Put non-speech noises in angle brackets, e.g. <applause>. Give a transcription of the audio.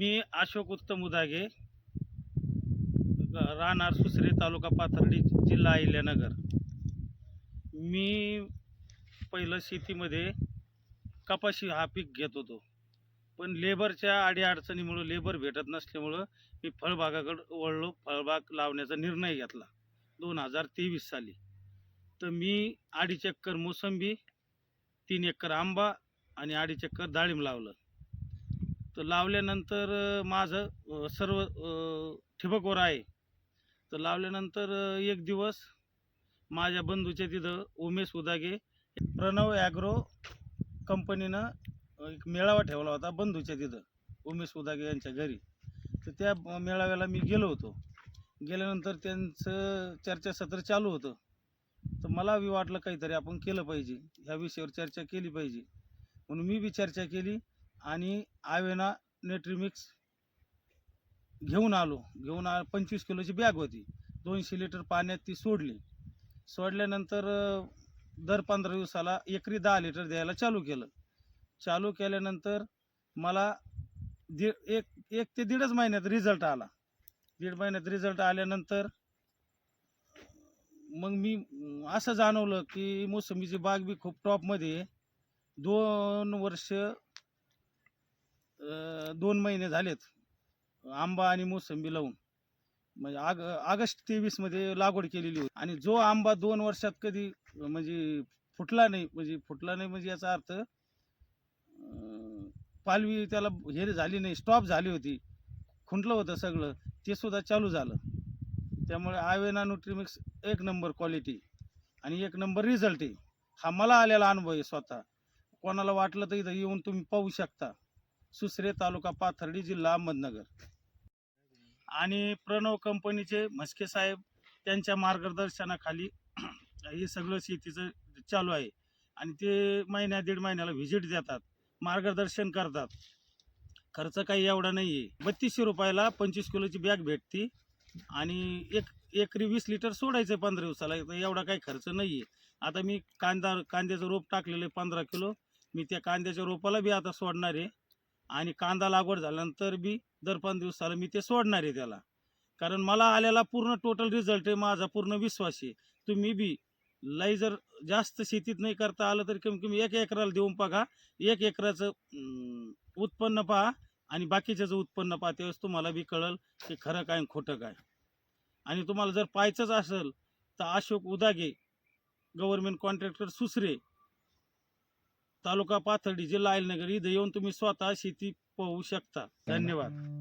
मी अशोक उत्तम उदागे राहणार सुसरे तालुका पाथर्डी जिल्हा अहिल्यानगर. मी पहिलं शेतीमध्ये कपाशी हा पीक घेत होतो. पण लेबरच्या अडीअडचणीमुळं लेबर भेटत नसल्यामुळं मी फळबागाकडं वळलो. फळबाग लावण्याचा निर्णय घेतला. दोन हजार तेवीस साली. तर मी अडीच एकर मोसंबी तीन एकर आंबा आणि अडीच एकर डाळिंब लावलं. तर लावल्यानंतर माझं सर्व ठिबकवर आहे. तर लावल्यानंतर एक दिवस माझ्या बंधूच्या तिथं उमेश उदागे प्रणव ॲग्रो कंपनीनं एक मेळावा ठेवला होता बंधूच्या तिथं उमेश उदागे यांच्या घरी. तर त्या मेळाव्याला मी गेलो होतो. गेल्यानंतर त्यांचं चर्चासत्र चालू होतं. तर मला बी वाटलं काहीतरी आपण केलं पाहिजे. ह्या विषयावर चर्चा केली पाहिजे. म्हणून मी बी चर्चा केली. आणि आवेना नेट्रीमिक्स घेऊन आलो. घेऊन आ पंचवीस किलोची बॅग होती. दोनशे लिटर पाण्यात ती सोडली. सोडल्यानंतर दर पंधरा दिवसाला एकरी दहा लिटर द्यायला चालू केलं. चालू केल्यानंतर मला दीड एक एक ते दीडच महिन्यात रिझल्ट आला. दीड महिन्यात रिझल्ट आल्यानंतर मग मी असं जाणवलं की मोसंबीची बाग बी खूप टॉपमध्ये आहे. दोन वर्ष दोन महिने झालेत. आंबा आणि मोसंबी लावून. म्हणजे आग ऑगस्ट तेवीसमध्ये लागवड केलेली होती. आणि जो आंबा दोन वर्षात कधी म्हणजे फुटला नाही म्हणजे फुटला नाही म्हणजे याचा अर्थ पालवी त्याला हे झाली नाही स्टॉप झाली होती. खुंटलं होतं सगळं. ते सुद्धा चालू झालं. त्यामुळे आवेना न्यूट्रीमिक्स एक नंबर क्वालिटी आणि एक नंबर रिझल्ट आहे. हा मला आलेला अनुभव आहे स्वतः. कोणाला वाटलं तर इथं येऊन तुम्ही पाहू शकता. सुसरे तालुका पाथर्डी जिल्हा अहमदनगर. आणि प्रणव कंपनीचे म्हस्के साहेब त्यांच्या मार्गदर्शनाखाली <clears throat> हे सगळं शेतीचं चालू आहे. आणि ते महिन्या दीड महिन्याला व्हिजिट देतात मार्गदर्शन करतात. खर्च काही एवढा नाही आहे बत्तीसशे रुपयाला पंचवीस किलोची बॅग भेटती. आणि एक एकरी वीस लिटर सोडायचं आहे पंधरा दिवसाला तर एवढा काही खर्च नाही आहे आता मी कांदा कांद्याचं रोप टाकलेलं आहे पंधरा किलो. मी त्या कांद्याच्या रोपाला बी आता सोडणार आहे. आणि कांदा लागवड झाल्यानंतर बी दर पाच दिवसाला मी ते सोडणार आहे त्याला. कारण मला आलेला पूर्ण टोटल रिझल्ट आहे माझा पूर्ण विश्वास आहे. तुम्ही बी लई जर जास्त शेतीत नाही करता आलं तर कमी कमी एक एकराला देऊन बघा. एक एकराचं उत्पन्न पहा आणि बाकीचं जे उत्पन्न पहा. त्यावेळेस तुम्हाला बी कळल की खरं काय खोटं काय. आणि तुम्हाला जर पाहायचंच असेल तर अशोक उदागे गव्हर्नमेंट कॉन्ट्रॅक्टर सुसरे तालुका पाथर्डी जिल्हा अहिलनगर इथं येऊन तुम्ही स्वतः शेती पाहू शकता. धन्यवाद.